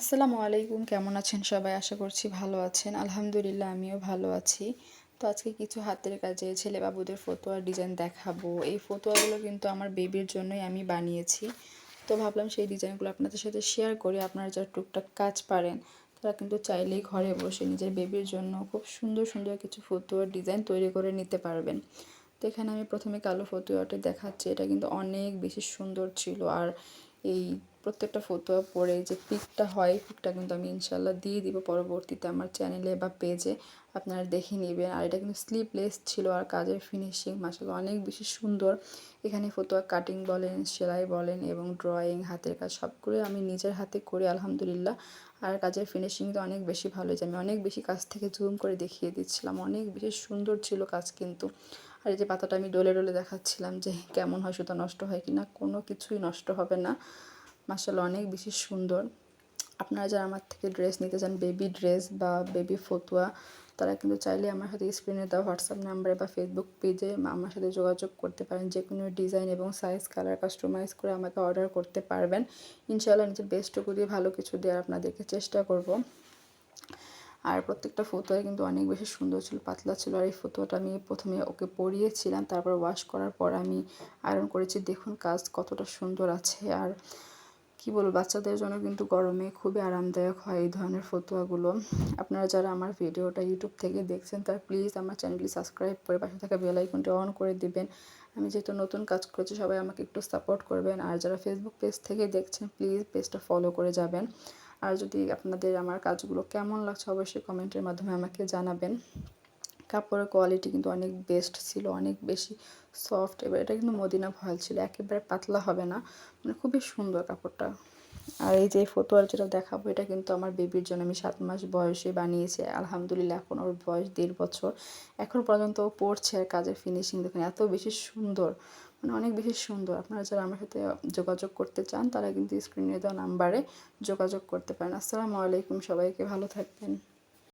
আসসালামু আলাইকুম, কেমন আছেন সবাই? আশা করছি ভালো আছেন। আলহামদুলিল্লাহ, আমিও ভালো আছি। তো আজকে কিছু হাতের কাজে ছেলে বাবুদের ফতোয়ার ডিজাইন দেখাবো। এই ফতোয়াগুলো কিন্তু আমার বেবির জন্যই আমি বানিয়েছি। তো ভাবলাম সেই ডিজাইনগুলো আপনাদের সাথে শেয়ার করি। আপনারা যারা টুকটাক কাজ পারেন, তারা কিন্তু চাইলেই ঘরে বসে নিজের বেবির জন্য খুব সুন্দর সুন্দর কিছু ফতুয়ার ডিজাইন তৈরি করে নিতে পারবেন। তো এখানে আমি প্রথমে কালো ফতুয়াটি দেখাচ্ছি। এটা কিন্তু অনেক বেশি সুন্দর ছিল। আর এই প্রত্যেকটা ফতোয়া পরে যে পিকটা হয়, পিকটা কিন্তু আমি ইনশাল্লাহ দিয়ে দিব পরবর্তীতে আমার চ্যানেলে বা পেজে আপনারা দেখে নেবেন। আর এটা কিন্তু স্লিপলেস ছিল আর কাজের ফিনিশিং মাসাল্লাহ অনেক বেশি সুন্দর। এখানে ফতোয়া কাটিং বলেন, সেলাই বলেন এবং ড্রয়িং হাতের কাজ সবগুলোই আমি নিজের হাতে করি, আলহামদুলিল্লাহ। আর কাজের ফিনিশিং তো অনেক বেশি ভালো হয়েছে। আমি অনেক বেশি কাজ থেকে জুম করে দেখিয়ে দিচ্ছিলাম। অনেক বেশি সুন্দর ছিল কাজ কিন্তু। আর এই যে পাতাটা আমি ডলে ডলে দেখাচ্ছিলাম যে কেমন হয়, সুতো নষ্ট হয় কি না কোনো কিছুই নষ্ট হবে না। মার্শাল্লাহ অনেক বেশি সুন্দর। আপনারা যারা আমার থেকে ড্রেস নিতে চান বেবি ড্রেস বা বেবি ফতুয়া, তারা কিন্তু চাইলে আমার সাথে স্ক্রিনে দেওয়া হোয়াটসঅ্যাপ নাম্বারে বা ফেসবুক পেজে আমার সাথে যোগাযোগ করতে পারেন। যে কোনো ডিজাইন এবং সাইজ কালার কাস্টমাইজ করে আমাকে অর্ডার করতে পারবেন। ইনশাআল্লাহ, নিজের বেস্টটুকু দিয়ে ভালো কিছু দেওয়ার আপনাদেরকে চেষ্টা করব। আর প্রত্যেকটা ফতোয়া কিন্তু অনেক বেশি সুন্দর ছিল, পাতলা ছিল। আর এই ফতোয়াটা আমি প্রথমে ওকে পরিয়েছিলাম, তারপর ওয়াশ করার পর আমি আয়রন করেছি। দেখুন কাজ কতটা সুন্দর আছে। আর কি বলব, বাচ্চাদের জন্য কিন্তু গরমে খুবই আরামদায়ক হয় এই ধরনের ফতুয়াগুলো। আপনারা যারা আমার ভিডিওটা ইউটিউব থেকে দেখছেন, তারা প্লিজ আমার চ্যানেলটি সাবস্ক্রাইব করে পাশে থাকা বেল আইকনটি অন করে দিবেন। আমি যেহেতু নতুন কাজ করছি, সবাই আমাকে একটু সাপোর্ট করবেন। আর যারা ফেসবুক পেজ থেকে দেখছেন প্লিজ পেজটা ফলো করে যাবেন। আর যদি আপনাদের আমার কাজগুলো কেমন লাগছে, অবশ্যই কমেন্টের মাধ্যমে আমাকে জানাবেন। কাপড়ের কোয়ালিটি কিন্তু অনেক বেস্ট ছিল, অনেক বেশি সফট এবার এটা কিন্তু মদিনা ভয়েল ছিল, একেবারে পাতলা হবে না মানে খুবই সুন্দর কাপড়টা। আর এই যে ফটোয়ার যেটা দেখাবো, এটা কিন্তু আমার বেবির জন্য আমি সাত মাস বয়সে বানিয়েছি, আলহামদুলিল্লাহ এখন ওর বয়স দেড় বছর। এখন পর্যন্ত পড়ছে আর কাজের ফিনিশিং দেখুন এত বেশি সুন্দর। মানে অনেক বেশি সুন্দর। আপনারা যারা আমার সাথে যোগাযোগ করতে চান, তারা কিন্তু স্ক্রিনে দেওয়া নাম্বারে যোগাযোগ করতে পারেন। আসসালামু আলাইকুম, সবাইকে ভালো থাকবেন।